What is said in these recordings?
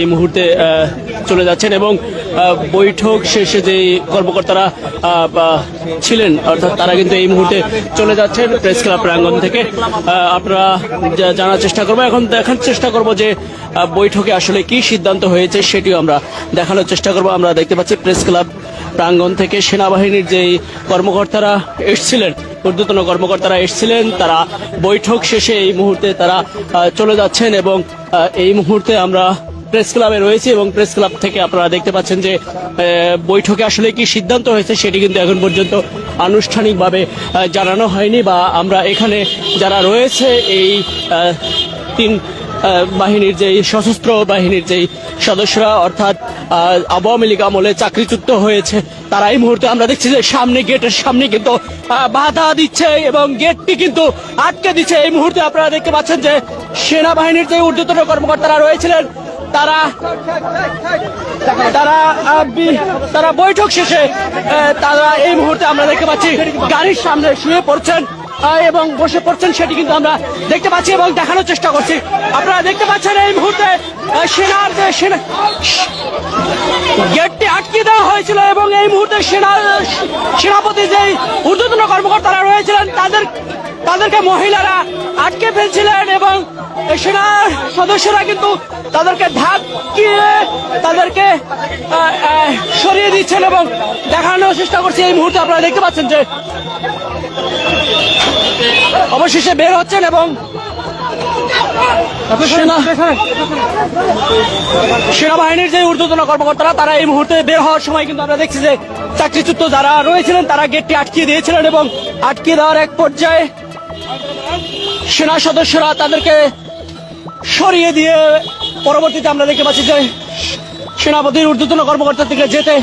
এই মুহূর্তে চলে যাচ্ছেন এবং বৈঠক শেষে যে কর্মকর্তারা ছিলেন, অর্থাৎ তারা কিন্তু এই মুহূর্তে চলে যাচ্ছেন প্রেস ক্লাব প্রাঙ্গণ থেকে। আপনারা জানার চেষ্টা করব। এখন দেখার চেষ্টা করব যে বৈঠকে আসলে কি সিদ্ধান্ত হয়েছে সেটিও আমরা দেখানোর চেষ্টা করব। আমরা দেখতে পাচ্ছি প্রেস ক্লাব প্রাঙ্গণ থেকে সেনাবাহিনীর যেই কর্মকর্তারা এসছিলেন, ঊর্ধ্বতন কর্মকর্তারা এসছিলেন, তারা বৈঠক শেষে এই মুহূর্তে তারা চলে যাচ্ছেন এবং এই মুহূর্তে আমরা প্রেস ক্লাবে রয়েছে এবং প্রেস ক্লাব থেকে আপনারা দেখতে পাচ্ছেন যে বৈঠকে আসলে কি সিদ্ধান্ত হয়েছে সেটি কিন্তু এখন পর্যন্ত আনুষ্ঠানিকভাবে জানানো হয়নি বা আমরা এখানে যারা রয়েছে এই তিন বাহিনীর যেই সশস্ত্র বাহিনীর যেই সদস্যরা অর্থাৎ আওয়ামী লীগ আমলে চাকরিচ্যুত হয়েছে, তারা এই মুহূর্তে আমরা দেখছি যে সামনে গেটের সামনে কিন্তু বাধা দিচ্ছে এবং গেটটি কিন্তু আটকে দিচ্ছে। এই মুহূর্তে আপনারা দেখতে পাচ্ছেন যে, সেনাবাহিনীর যে ঊর্ধ্বতন কর্মকর্তারা রয়েছিলেন তারা তারা তারা বৈঠক শেষে তারা এই মুহূর্তে আমরা দেখতে পাচ্ছি গাড়ির সামনে শুয়ে পড়ছেন এবং বসে পড়ছেন সেটি কিন্তু আমরা দেখতে পাচ্ছি এবং দেখানোর চেষ্টা করছি। আপনারা দেখতে পাচ্ছেন এই মুহূর্তে সেনার যে সেনা গেটটি আটকে দেওয়া হয়েছিল এবং এই মুহূর্তে সেনা সেনাপতি যেই ঊর্ধ্বতন কর্মকর্তারা রয়েছিলেন, তাদের তাদেরকে মহিলারা আটকে ফেলছিলেন এবং সেনা সদস্যরা কিন্তু তাদেরকে ধাক্কিয়ে তাদেরকে সরিয়ে দিচ্ছেন এবং দেখানোর চেষ্টা করছি এই মুহূর্তে আপনারা দেখতে পাচ্ছেন যে অবশেষে বের হচ্ছেন এবং সেনা সেনাবাহিনীর যে ঊর্ধ্বতন কর্মকর্তারা তারা এই মুহূর্তে বের হওয়ার সময় কিন্তু আমরা দেখছি যে চাকরিচ্যুত যারা রয়েছিলেন তারা গেটটি আটকিয়ে দিয়েছিলেন এবং আটকিয়ে দেওয়ার এক পর্যায়ে সেনা সদস্যরা তাদেরকে সরিয়ে দিয়ে পরবর্তীতে আমরা দেখতে পাচ্ছি যে সেনাপতির ঊর্ধ্বতন কর্মকর্তা থেকে যেতে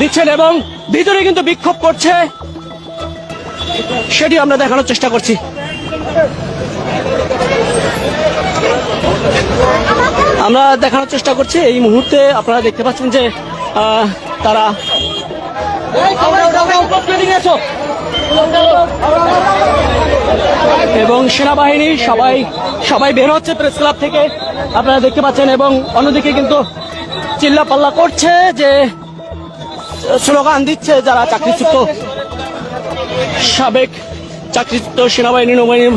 দিচ্ছেন এবং ভিতরে কিন্তু বিক্ষোভ করছে। সেটি আমরা দেখানোর চেষ্টা করছি। আমরা দেখানোর চেষ্টা করছি। এই মুহূর্তে আপনারা দেখতে পাচ্ছেন যে তারা এবং সেনাবাহিনী সবাই সবাই বের হচ্ছে প্রেস ক্লাব থেকে, আপনারা দেখতে পাচ্ছেন, এবং অন্যদিকে কিন্তু চিল্লা পাল্লা করছে যে স্লোগান দিচ্ছে যারা চাকরিচ্যুত সাবেক চাকরিচ্যুত সেনাবাহিনী নৌবাহিনী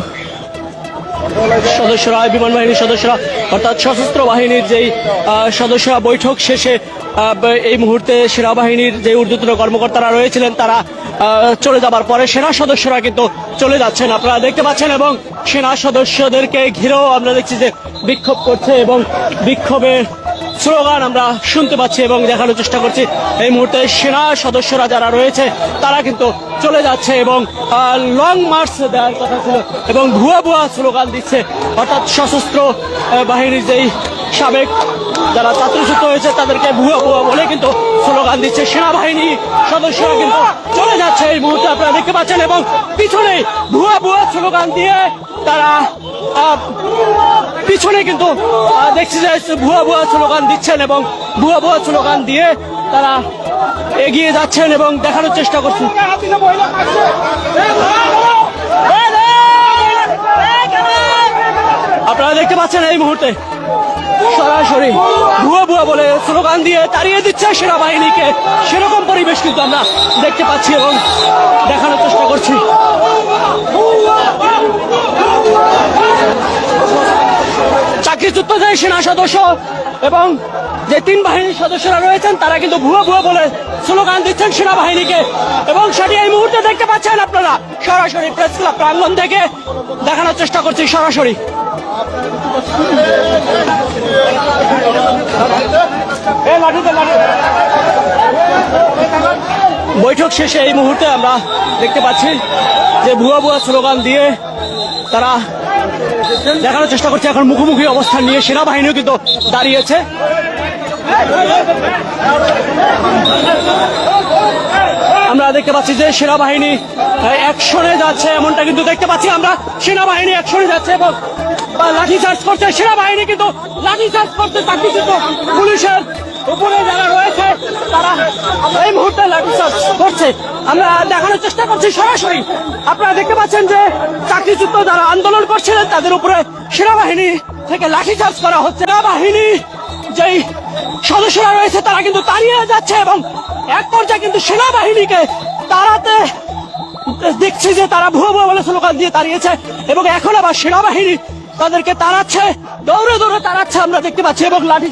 সদস্যরা, বিমান বাহিনীর সদস্যরা, অর্থাৎ সশস্ত্র বাহিনীর যেই সদস্যরা বৈঠক শেষে এই মুহূর্তে সেনাবাহিনীর যে ঊর্ধ্বতন কর্মকর্তারা রয়েছিলেন, তারা চলে যাবার পরে সেনা সদস্যরা কিন্তু চলে যাচ্ছেন। আপনারা দেখতে পাচ্ছেন এবং সেনা সদস্যদেরকে ঘিরেও আমরা দেখছি যে বিক্ষোভ করছে এবং বিক্ষোভের স্লোগান আমরা শুনতে পাচ্ছি এবং দেখানোর চেষ্টা করছি। এই মুহূর্তে সেনা সদস্যরা যারা রয়েছে, তারা কিন্তু চলে যাচ্ছে এবং লং মার্চ দেওয়ার কথা ছিল এবং ভুয়া ভুয়া স্লোগান দিচ্ছে। অর্থাৎ সশস্ত্র বাহিনীর যেই সাবেক যারা চাকরিচ্যুত হয়েছে, তাদেরকে ভুয়া ভুয়া বলে কিন্তু স্লোগান দিচ্ছে সেনাবাহিনী সদস্যরা কিন্তু চলে যাচ্ছে এই মুহূর্তে। আপনারা দেখতে পাচ্ছেন এবং পিছনে ভুয়া ভুয়া স্লোগান দিয়ে তারা পিছনে কিন্তু দেখছি যে ভুয়া ভুয়া স্লোগান দিচ্ছেন এবং ভুয়া ভুয়া স্লোগান দিয়ে তারা এগিয়ে যাচ্ছেন এবং দেখানোর চেষ্টা করছেন। আপনারা দেখতে পাচ্ছেন এই মুহূর্তে সরাসরি ভুয়া ভুয়া বলে স্লোগান দিয়ে তাড়িয়ে দিচ্ছে সেনাবাহিনীকে। সেরকম পরিবেশ কিন্তু আমরা দেখতে পাচ্ছি এবং দেখানোর চেষ্টা করছি। চাকরিচ্যুত যায় সেনা সদস্য এবং যে তিন বাহিনীর সদস্যরা রয়েছেন, তারা কিন্তু ভুয়া ভুয়া বলে স্লোগান দিচ্ছেন সেনাবাহিনীকে। এবং সেটি এই মুহূর্তে দেখতে পাচ্ছেন আপনারা। সরাসরি প্রেস ক্লাব প্রাঙ্গন থেকে দেখানোর চেষ্টা করছি সরাসরি। বৈঠক শেষে এই মুহূর্তে আমরা দেখতে পাচ্ছি যে ভুয়া ভুয়া স্লোগান দিয়ে তারা দেখানোর চেষ্টা করছে। এখন মুখোমুখি অবস্থান নিয়ে সেনাবাহিনীও কিন্তু দাঁড়িয়েছে। আমরা দেখতে পাচ্ছি যে সেনাবাহিনী অ্যাকশনে যাচ্ছে, এমনটা কিন্তু দেখতে পাচ্ছি আমরা। সেনাবাহিনী অ্যাকশনে যাচ্ছে এবং বা লাঠি চার্জ করছে, সেনাবাহিনী কিন্তু লাঠি চার্জ করছে চাকরিচ্যুত পুলিশের উপরে যারা রয়েছে, তারা এই মুহূর্তে লাঠি চার্জ করছে। আমরা দেখানোর চেষ্টা করছি সরাসরি। আপনারা দেখতে পাচ্ছেন যে চাকরিচ্যুত যারা আন্দোলন করছিলেন, তাদের উপরে সেনাবাহিনী থেকে লাঠি চার্জ করা হচ্ছে। সেনাবাহিনী যেই সদস্যরা রয়েছে, তারা কিন্তু তাড়িয়ে যাচ্ছে এবং এক পর্যায়ে কিন্তু সেনাবাহিনীকে তাড়াতে দেখছি যে তারা ভুয়ো ভুয়ো বলে স্লোগান দিয়ে তাড়িয়েছে এবং এখন আবার সেনাবাহিনী তাদেরকে তাড়াচ্ছে, দৌড়ে দৌড়ে তাড়াচ্ছে আমরা দেখতে পাচ্ছি এবং লাঠি